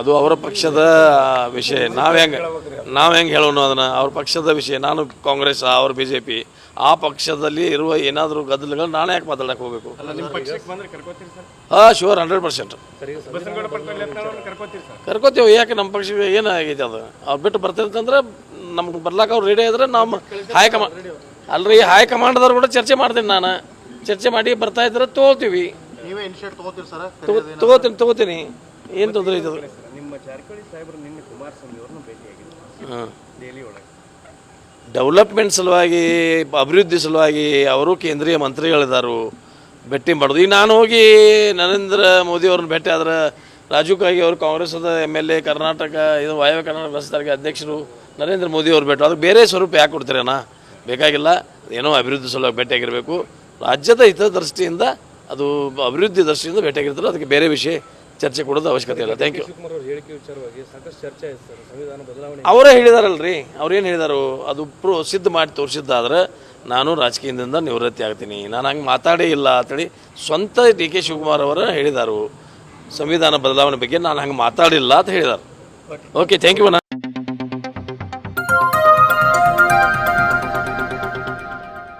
ಅದು ಅವರ ಪಕ್ಷದ ವಿಷಯ. ನಾವು ಹೆಂಗೆ ನಾವು ಹೆಂಗೆ ಹೇಳೋಣ ಅದನ್ನು? ಅವ್ರ ಪಕ್ಷದ ವಿಷಯ. ನಾನು ಕಾಂಗ್ರೆಸ್ ಅವ್ರ ಬಿ ಜೆ ಪಿ ಆ ಪಕ್ಷದಲ್ಲಿ ಇರುವ ಏನಾದರೂ ಗದ್ದಲಗಳು ನಾನು ಯಾಕೆ ಮಾತಾಡಕ್ಕೆ ಹೋಗ್ಬೇಕು? ಹಾಂ ಶೂರ್ ಹಂಡ್ರೆಡ್ ಪರ್ಸೆಂಟ್ ಕರ್ಕೋತೀವಿ ಯಾಕೆ ನಮ್ಮ ಪಕ್ಷ ಏನಾಗೈತೆ ಅದು? ಅವ್ರು ಬಿಟ್ಟು ಬರ್ತಿರ್ತಂದ್ರೆ ನಮ್ಗೆ ಬರ್ಲಾಕ ಅವ್ರು ರೆಡಿ ಇದ್ರೆ ನಮ್ಮ ಹೈಕಮಾಂಡ್ ಅಲ್ರಿ ಹೈಕಮಾಂಡ್ದವ್ರು ಕೂಡ ಚರ್ಚೆ ಮಾಡ್ತೀನಿ ನಾನು. ಚರ್ಚೆ ಮಾಡಿ ಬರ್ತಾ ಇದ್ರೆ ತೊಗೋತೀವಿ ನೀವೇ ಇನಿಷಿಯೇಟ್ ತಗೋತೀರಿ ಸರ್? ತಗೋತೀನಿ ತಗೋತೀನಿ. ಏನು ತೊಂದರೆ ಇದೆ? ನಿಮ್ಮ ಜಾರಕಿಹೊಳಿ ಸಾಹೇಬರು ನಿನ್ನೆ ಕುಮಾರಸ್ವಾಮಿ ಅವ್ರನ್ನ ಭೇಟಿಯಾಗಿದ್ರು. ಹಾಂ. ದೆಹಲಿ ಒಳಗೆ. ಡೆವಲಪ್ಮೆಂಟ್ ಸಲುವಾಗಿ ಅಭಿವೃದ್ಧಿ ಸಲುವಾಗಿ ಅವರು ಕೇಂದ್ರೀಯ ಮಂತ್ರಿಗಳಿದ್ದಾರು ಭೇಟಿ ಮಾಡೋದು. ಈಗ ನಾನು ಹೋಗಿ ನರೇಂದ್ರ ಮೋದಿ ಅವ್ರನ್ನ ಭೇಟಿ ಆದ್ರೆ ರಾಜೀವ್ ಕಾಗಿ ಅವರು ಕಾಂಗ್ರೆಸ್ದ ಎಂ ಎಲ್ ಎ ಕರ್ನಾಟಕ ಇದು ವಾಯವ್ಯ ಕರ್ನಾಟಕ ಅಧ್ಯಕ್ಷರು ನರೇಂದ್ರ ಮೋದಿ ಅವ್ರು ಭೇಟಿ ಅದಕ್ಕೆ ಬೇರೆ ಸ್ವರೂಪ ಯಾಕೆ ಕೊಡ್ತೀರಣ್ಣ ಬೇಕಾಗಿಲ್ಲ. ಏನೋ ಅಭಿವೃದ್ಧಿ ಸಲುವಾಗಿ ಭೇಟಿಯಾಗಿರಬೇಕು. ರಾಜ್ಯದ ಹಿತದೃಷ್ಟಿಯಿಂದ ಅದು ಅಭಿವೃದ್ಧಿ ದೃಷ್ಟಿಯಿಂದ ಭೇಟಿಯಾಗಿರ್ತಾರೆ ಅದಕ್ಕೆ ಬೇರೆ ವಿಷಯ ಚರ್ಚೆ ಕೊಡೋದು ಅವಶ್ಯಕತೆ ಇಲ್ಲ. ಥ್ಯಾಂಕ್ ಯು ಅವರೇ ಹೇಳಿದಾರಲ್ರಿ. ಅವ್ರೇನು ಹೇಳಿದಾರು? ಅದು ಪ್ರೂ ಸಿದ್ಧ ಮಾಡಿ ತೋರಿಸಿದ್ದಾದ್ರೆ ನಾನು ರಾಜಕೀಯದಿಂದ ನಿವೃತ್ತಿ ಆಗ್ತೀನಿ. ನಾನು ಹಂಗೆ ಮಾತಾಡೇ ಇಲ್ಲ ಅಂತೇಳಿ ಸ್ವಂತ ಡಿ ಕೆ ಶಿವಕುಮಾರ್ ಅವರ ಹೇಳಿದರು. ಸಂವಿಧಾನ ಬದಲಾವಣೆ ಬಗ್ಗೆ ನಾನು ಹಂಗೆ ಮಾತಾಡಿಲ್ಲ ಅಂತ ಹೇಳಿದರು. Okay thank you